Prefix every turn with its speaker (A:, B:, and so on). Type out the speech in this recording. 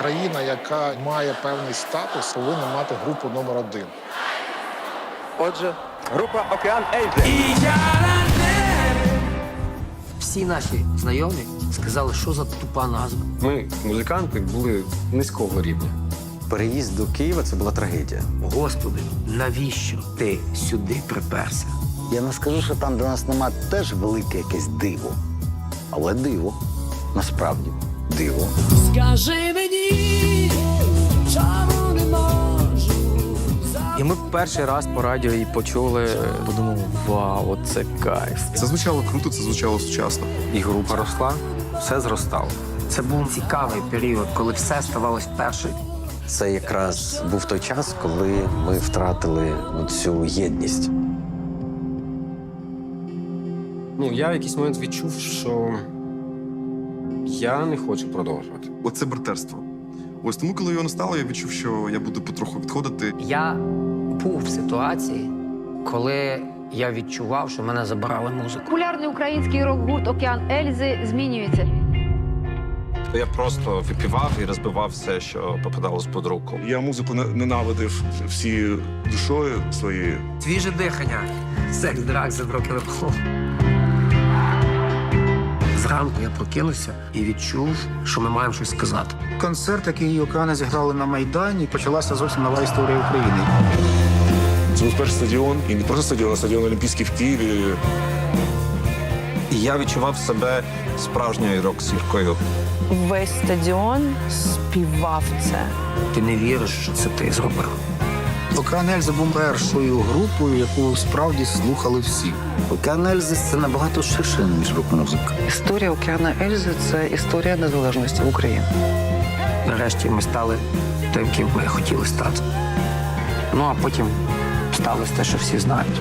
A: країна, яка має певний статус, повинна мати групу номер один.
B: Отже, група Океан Ельзи.
C: Всі наші знайомі сказали, що за тупа назва.
D: Ми, музиканти, були низького рівня.
E: Переїзд до Києва це була трагедія.
C: Господи, навіщо ти сюди приперся?
E: Я не скажу, що там, де нас нема, теж велике якесь диво. Але диво. Насправді диво.
F: Скажи мені,
G: І ми перший раз по радіо її почули. Подумав, вау, це кайф.
H: Це звучало круто, це звучало сучасно.
D: І група росла, все зростало.
C: Це був цікавий період, коли все ставалось перше.
E: Це якраз був той час, коли ми втратили цю єдність.
D: Ну, я в якийсь момент відчув, що я не хочу продовжувати.
H: Оце братерство. Ось тому, коли його не стало, я відчув, що я буду потроху відходити.
C: Я був в ситуації, коли я відчував, що мене забирали музику.
I: Популярний український рок-гурт Океан Ельзи змінюється.
J: Я просто випівав і розбивав все, що попадалось під руку.
K: Я музику не- ненавидив всією душою своєю.
C: Свіже дихання, секс, драк, заброки рок Зранку я прокинувся і відчув, що ми маємо щось сказати.
L: Концерт, який Океани зіграли на Майдані, почалася зовсім нова історія України.
K: Це був перший стадіон, і не просто стадіон, а стадіон Олімпійський в Києві.
J: І я відчував себе справжньою рок-зіркою.
F: Весь стадіон співав це.
C: Ти не віриш, що це ти зробив.
L: Океан Ельзи був першою групою, яку справді слухали всі.
E: Океан Ельзи – це набагато ширше, ніж рок-музика.
G: Історія Океана Ельзи це історія незалежності України.
C: Нарешті ми стали тим, ким ми хотіли стати. Ну а потім сталося те, що всі знають.